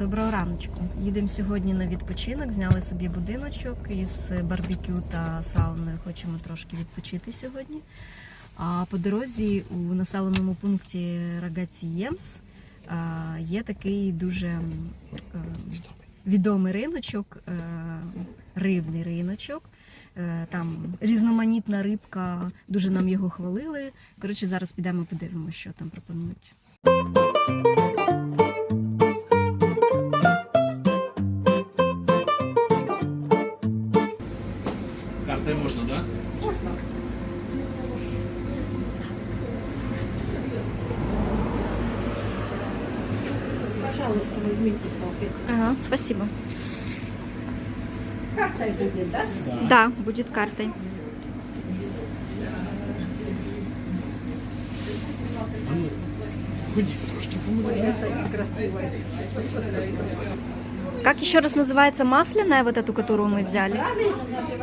Доброго раночку. Їдемо сьогодні на відпочинок. Зняли собі будиночок із барбекю та сауною. Хочемо трошки відпочити сьогодні. А по дорозі у населеному пункті Рагаціємс а, є такий дуже е, відомий риночок, е, рибний риночок. Е, Там різноманітна рибка, дуже нам його хвалили. Коротше, зараз підемо подивимося, що там пропонують. Картой можно, да? Пожалуйста, возьмите салфетку. Ага, спасибо. Картой будет, да? Да, будет картой. Ходи трошки Это красивое. Как еще раз называется масляная, вот эту, которую мы взяли?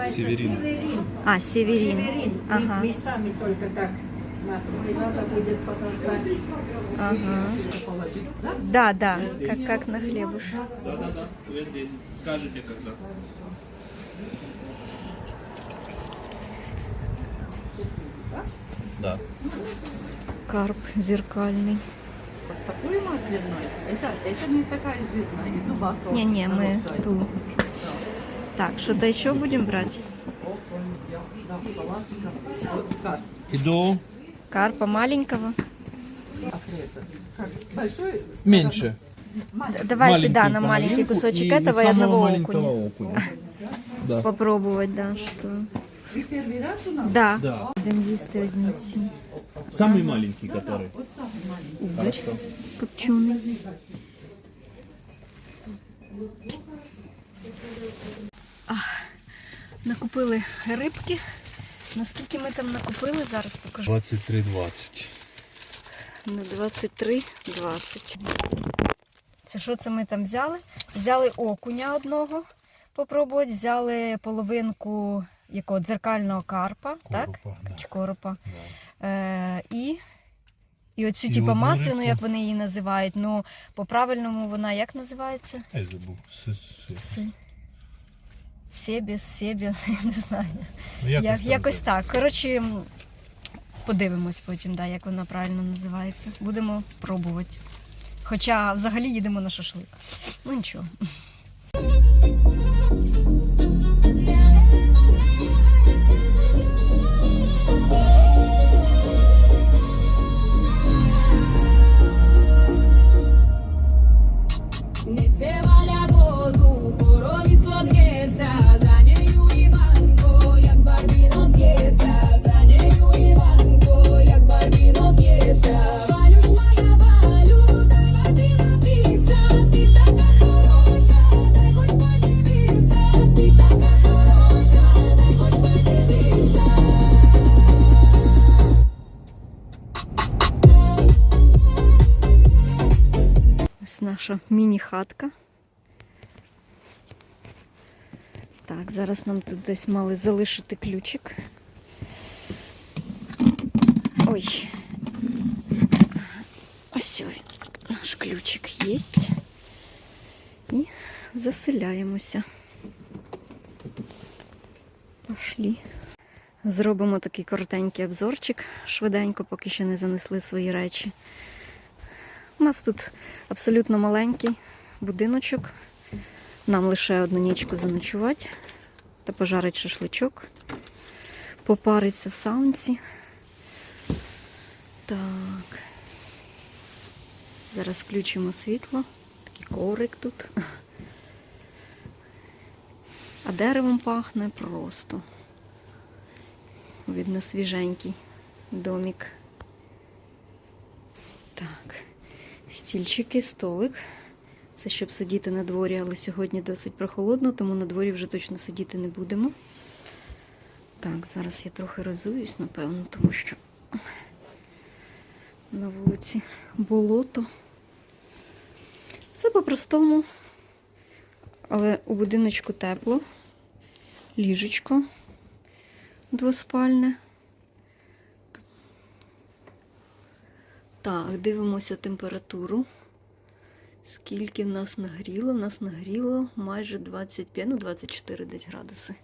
Северин. А, северин. Северин. Ага. Местами только так. Ага. Да? Да, как, как на хлебуш. Да, да, да. Вы здесь. Скажете когда. Да. Карп зеркальный Такой масляной. Это, это не такая жирная, и зубастая. Не-не, мы Хорошая. ту. Так, что-то еще будем брать? Да, салатика. Вот как Иду. Карпа маленького. отрезать. Как большой, Меньше. Д- Давайте, да, на маленький половинку кусочек и этого и самого одного маленького окуня. окуня. Да. Попробовать, да, что. Вы первый раз у нас? Да. Да. Будем їсти одні ці. Самый маленький, который. Угорь копчений. Ах, накупили рибки. Наскільки ми там накупили, зараз покажу. 23.20. На 23,20. Це що це ми там взяли? Взяли окуня одного попробувати, взяли половинку якого дзеркального карпа, так? Да. Чи коропа. Е, і, і оцю типу масляну, як вони її називають. Ну, по-правильному вона як називається? Я забув. Себіс, себі, не знаю. Ну, Як, якось якось, так. Коротше, подивимось потім, да, як вона правильно називається. Будемо пробувати. Хоча взагалі їдемо на шашлик. Ну нічого. Ось наша міні-хатка. Так, зараз нам тут десь мали залишити ключик. Ой. Ось. Наш ключик є. І заселяємося. Пошлі. Зробимо такий коротенький обзорчик швиденько, поки ще не занесли свої речі. У нас тут абсолютно маленький будиночок. Нам лише одну нічку заночувати та пожарить шашличок, попариться в саунці. Так. Зараз включимо світло. Такий коврик тут. А деревом пахне просто. Видно свіженький домик. Так. Стільчики, столик. Це щоб сидіти на дворі, але сьогодні досить прохолодно, тому на дворі вже точно сидіти не будемо. Так, зараз я трохи розуюсь, напевно, тому що на вулиці болото. Все по-простому, але у будиночку тепло, ліжечко двоспальне. Так, дивимося температуру. Скільки в нас нагріло? В нас нагріло майже 25, ну 24 десь градуси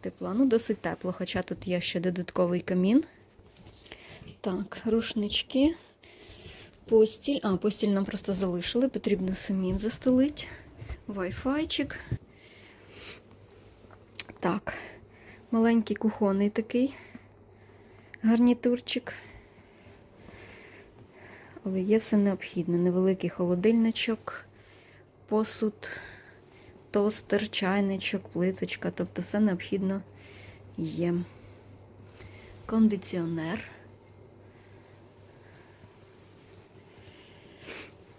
тепла. Ну, досить тепло, хоча тут є ще додатковий камін. Так, рушнички. Постіль. А, постіль нам просто залишили, потрібно самим застелити. Wi-Fi-чик. Так, маленький кухонний такий гарнітурчик. Але є все необхідне. Невеликий холодильничок, посуд, тостер, чайничок, плиточка. Тобто все необхідно є. Кондиціонер.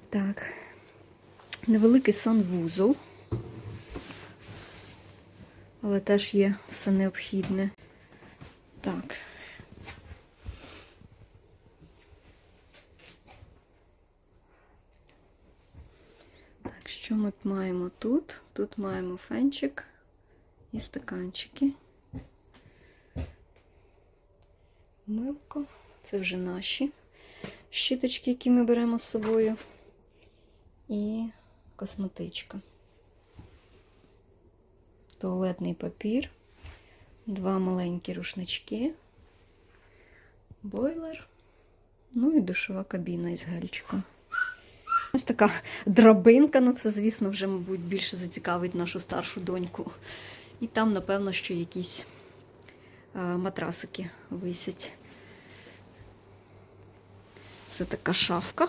Так. Невеликий санвузол. Але теж є все необхідне. Так. Так, що ми маємо тут? Тут маємо фенчик і стаканчики. Милко. Це вже наші щіточки, які ми беремо з собою. І косметичка. Туалетний папір, два маленькі рушнички, бойлер, ну і душова кабіна із гельчиком. Ось така драбинка, ну це, звісно, вже, мабуть, більше зацікавить нашу старшу доньку. І там, напевно, що якісь е, матрасики висять. Це така шафка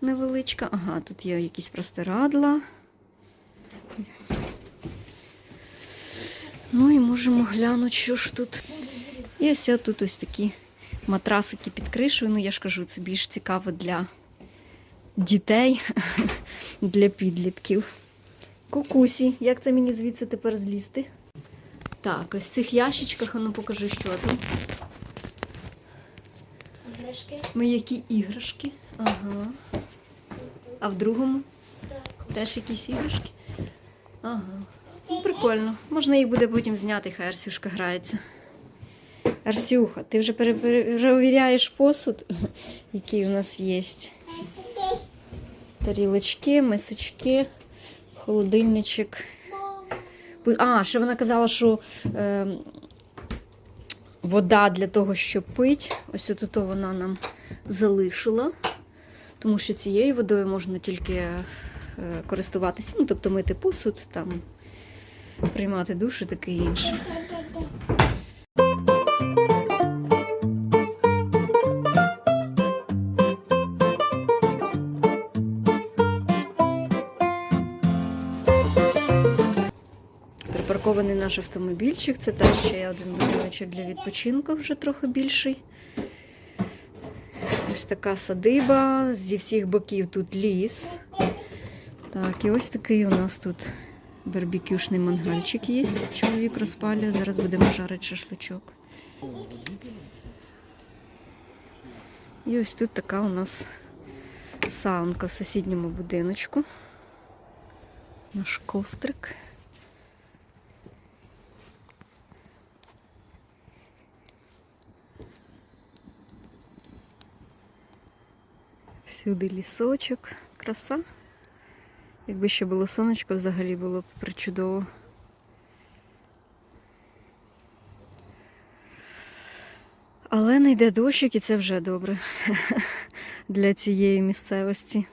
невеличка. Ага, тут є якісь простирадла. Ну і можемо глянути, що ж тут. І ось тут ось такі матрасики під кришею. Ну, я ж кажу, це більш цікаво для дітей, для підлітків. Кукусі, як це мені звідси тепер злізти? Так, ось в цих ящичках, а ну покажи, що там. Іграшки. Ми які іграшки. Ага. А в другому? Теж якісь іграшки? Ага. Ну, прикольно. Можна їх буде потім зняти, хай Арсюшка грається. Арсюха, ти вже пере- перевіряєш посуд, який у нас є. Тарілочки, мисочки, холодильничок. А, ще вона казала, що е, вода для того, щоб пити. Ось тут вона нам залишила. Тому що цією водою можна тільки е, користуватися, ну, тобто мити посуд, там, приймати душ і таке інше. Припаркований наш автомобільчик. Це теж ще один будиночок для відпочинку, вже трохи більший. Ось така садиба. Зі всіх боків тут ліс. Так, і ось такий у нас тут барбекюшний мангальчик є. Чоловік розпалює. Зараз будемо жарити шашличок. І ось тут така у нас саунка в сусідньому будиночку. Наш кострик. Всюди лісочок, краса. Якби ще було сонечко, взагалі було б причудово. Але не йде дощик і це вже добре для цієї місцевості.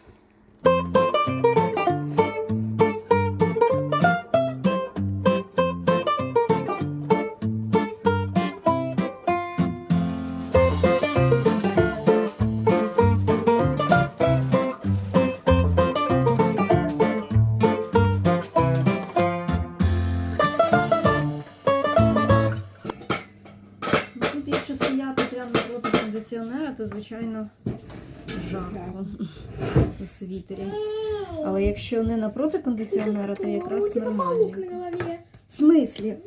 Якщо не напроти кондиціонера, то якраз нормально. на голові. В смислі?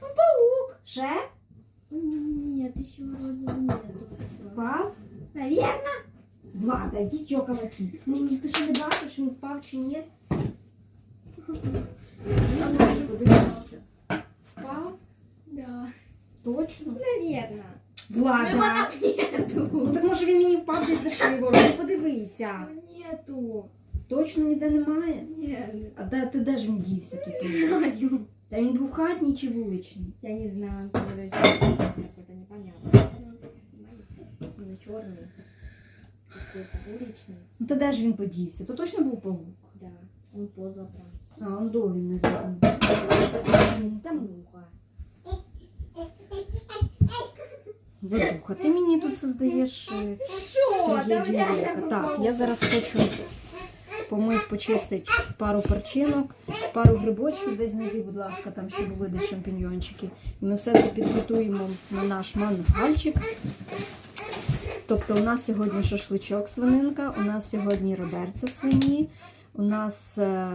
Паук. Ще? Ні, ти ще вроде нет. Впав? Наверно. Влада, йди чоколати. Ну, ти що не бачиш, він впав чи ні? Подивися. Впав? Да. Точно? Наверно. Влада. Ну Нету. так може він мені впав десь за шиворот. Ну, Подивися. Нету. Точно ніде немає? Нет. А де ти де ж він дівся тут? Знаю. Та він був хатній чи вуличний? Я не знаю, какой-то непонятный. Не черный. Какой-то уличный. Ну та де ж він подівся? То точно був павук. Да. Он ползал прям. А, он до він не видно. Там муха. Владуха, ти мені тут создаєш е, трагедію. Так, я зараз хочу помить, почистити пару перчинок, пару грибочків, десь знайди, будь ласка, там ще були десь шампіньйончики. І ми все це підготуємо на наш мангальчик. Тобто у нас сьогодні шашличок свининка, у нас сьогодні реберця свині, у нас е,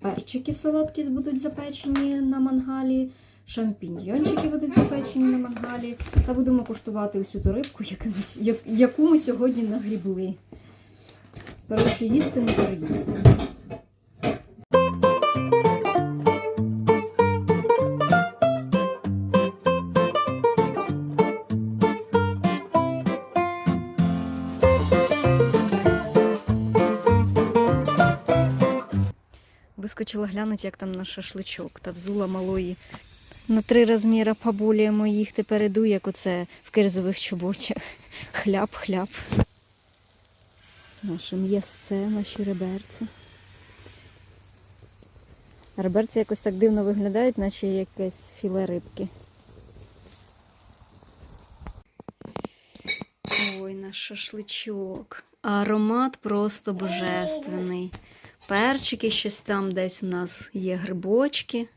перчики солодкі будуть запечені на мангалі, шампіньйончики будуть запечені на мангалі. Та будемо куштувати усю ту рибку, яку ми сьогодні нагрібли. Коротше, їсти не переїсти. Вискочила глянути, як там наш шашличок, та взула малої. На три розміри поболіє моїх, тепер іду, як оце в кирзових чоботях. Хляб-хляб. Наше м'ясце, наші реберці. Реберці якось так дивно виглядають, наче якесь філе рибки. Ой, наш шашличок. Аромат просто божественний. Перчики щось там десь у нас є грибочки.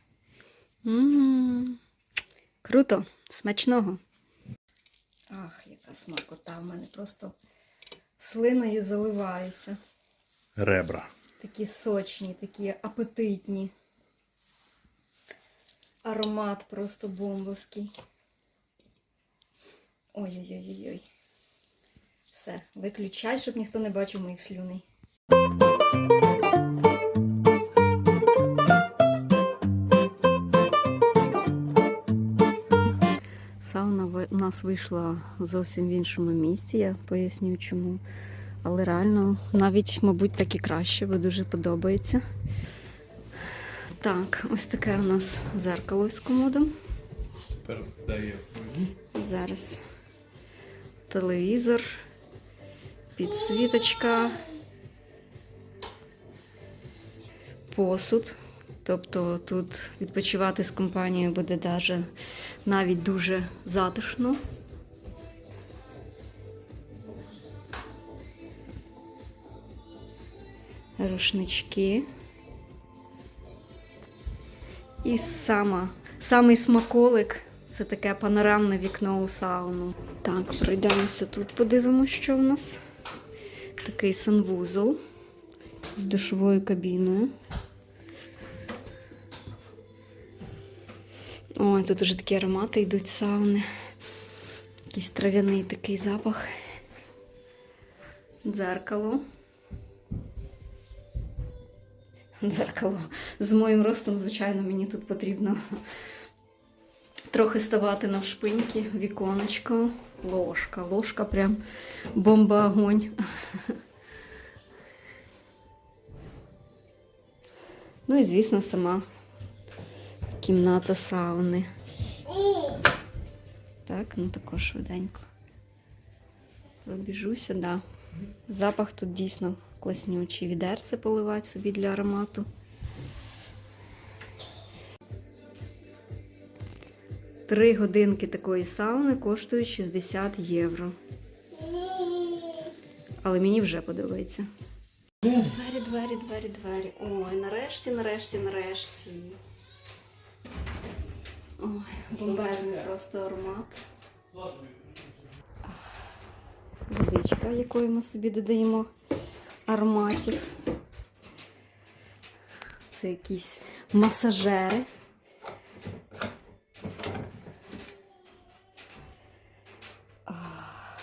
М Круто, смачного. Ах, яка смакота. В мене просто слиною заливаюся. Ребра. Такі сочні, такі апетитні. Аромат просто бомбовський. Ой-ой-ой-ой. Все, виключай, щоб ніхто не бачив моїх слюней. Нас вийшла зовсім в іншому місці, я поясню чому. Але реально, навіть, мабуть, так і краще, бо дуже подобається. Так, ось таке у нас дзеркало з комодом. Тепер дає. Зараз телевізор, підсвіточка, посуд. Тобто тут відпочивати з компанією буде даже навіть дуже затишно. Рушнички. І сама, самий смаколик це таке панорамне вікно у сауну. Так, пройдемося тут, подивимося, що в нас. Такий санвузол з душовою кабіною. Ой, тут уже такі аромати йдуть сауни. Якийсь трав'яний такий запах. Дзеркало. Дзеркало. З моїм ростом, звичайно, мені тут потрібно трохи ставати навшпиньки, віконечко, ложка. Ложка прям бомба огонь. Ну і, звісно, сама кімната сауни. Так, ну також швиденько. Пробіжуся, да. Запах тут дійсно класнючий. Відерце поливати собі для аромату. Три годинки такої сауни коштують 60 євро. Але мені вже подобається. Двері, двері, двері, двері. Ой, нарешті, нарешті, нарешті. Ой, бомбезний просто аромат. Водичка, якою ми собі додаємо ароматів. Це якісь масажери.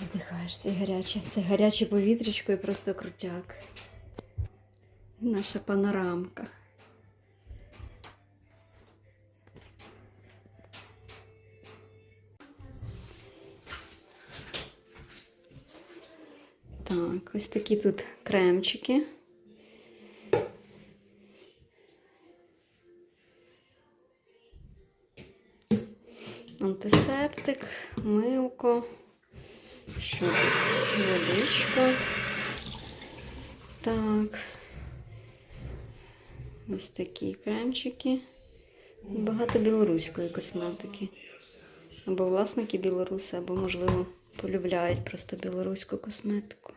Вдихаєш це гаряче, це гаряче повітрячко і просто крутяк. Наша панорамка. Ось такі тут кремчики. Антисептик, милко, що водичка. Так. Ось такі кремчики. Багато білоруської косметики. Або власники білоруси, або, можливо, полюбляють просто білоруську косметику.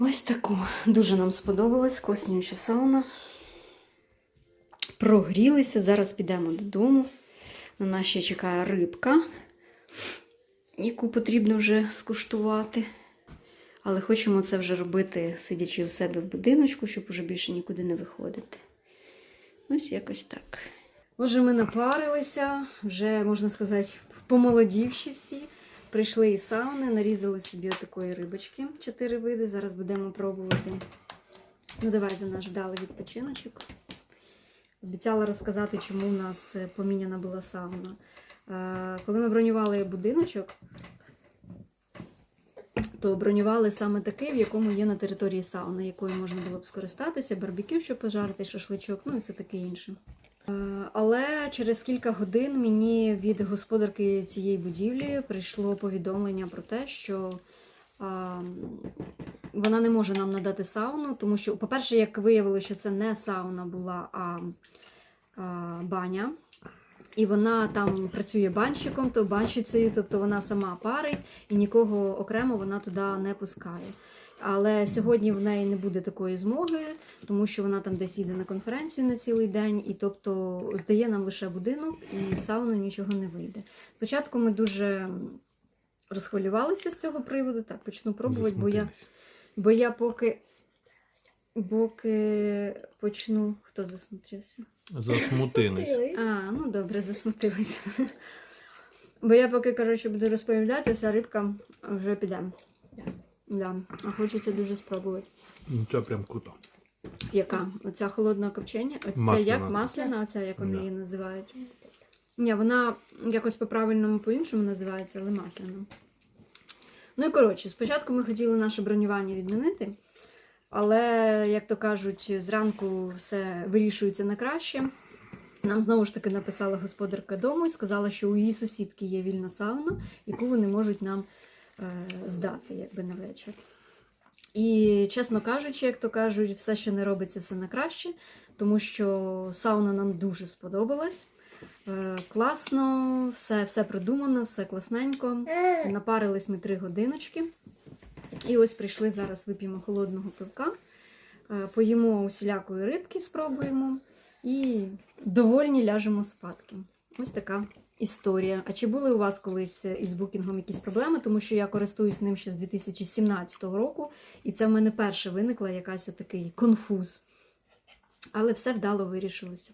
Ось таку. Дуже нам сподобалась класнюча сауна. Прогрілися. Зараз підемо додому. На нас ще чекає рибка, яку потрібно вже скуштувати. Але хочемо це вже робити, сидячи у себе в будиночку, щоб уже більше нікуди не виходити. Ось якось так. Отже, ми напарилися, вже, можна сказати, помолодівші всі. Прийшли із сауни, нарізали собі такої рибочки, чотири види. Зараз будемо пробувати. Ну, давай за наш вдалий відпочиночок. Обіцяла розказати, чому в нас е, поміняна була сауна. Е, Коли ми бронювали будиночок, то бронювали саме такий, в якому є на території сауни, якою можна було б скористатися, барбекю, щоб пожарити, шашличок, ну і все таке інше. Е, Але через кілька годин мені від господарки цієї будівлі прийшло повідомлення про те, що вона не може нам надати сауну, тому що, по-перше, як виявилося, що це не сауна була, а баня. І вона там працює банщиком, то банщицею, тобто вона сама парить і нікого окремо вона туди не пускає. Але сьогодні в неї не буде такої змоги, тому що вона там десь їде на конференцію на цілий день, і тобто здає нам лише будинок, і з сауну нічого не вийде. Спочатку ми дуже розхвилювалися з цього приводу. Так, почну пробувати, бо я, бо я поки, поки почну. Хто засмутрився? Засмутились. А, ну добре, засмутилася. Бо я поки, коротше, буду розповідати, вся рибка вже піде. Да. А хочеться дуже спробувати. Ну, це прям круто. Яка? Оця холодна копчення? Оця Масляна. як масляна, оця, як вони Да. її називають. Ні, вона якось по-правильному по-іншому називається, але масляна. Ну і коротше, спочатку ми хотіли наше бронювання відмінити, але, як то кажуть, зранку все вирішується на краще. Нам знову ж таки написала господарка дому і сказала, що у її сусідки є вільна сауна, яку вони можуть нам здати якби на вечір. І, чесно кажучи, як то кажуть, все, що не робиться, все на краще, тому що сауна нам дуже сподобалась. Е, Класно, все, все продумано, все класненько. Напарились ми три годиночки. І ось прийшли зараз, вип'ємо холодного пивка, е, поїмо усілякої рибки, спробуємо і довольні ляжемо спадки. Ось така історія. А чи були у вас колись із букінгом якісь проблеми? Тому що я користуюсь ним ще з 2017 року, і це в мене перше виникла якась такий конфуз. Але все вдало вирішилося.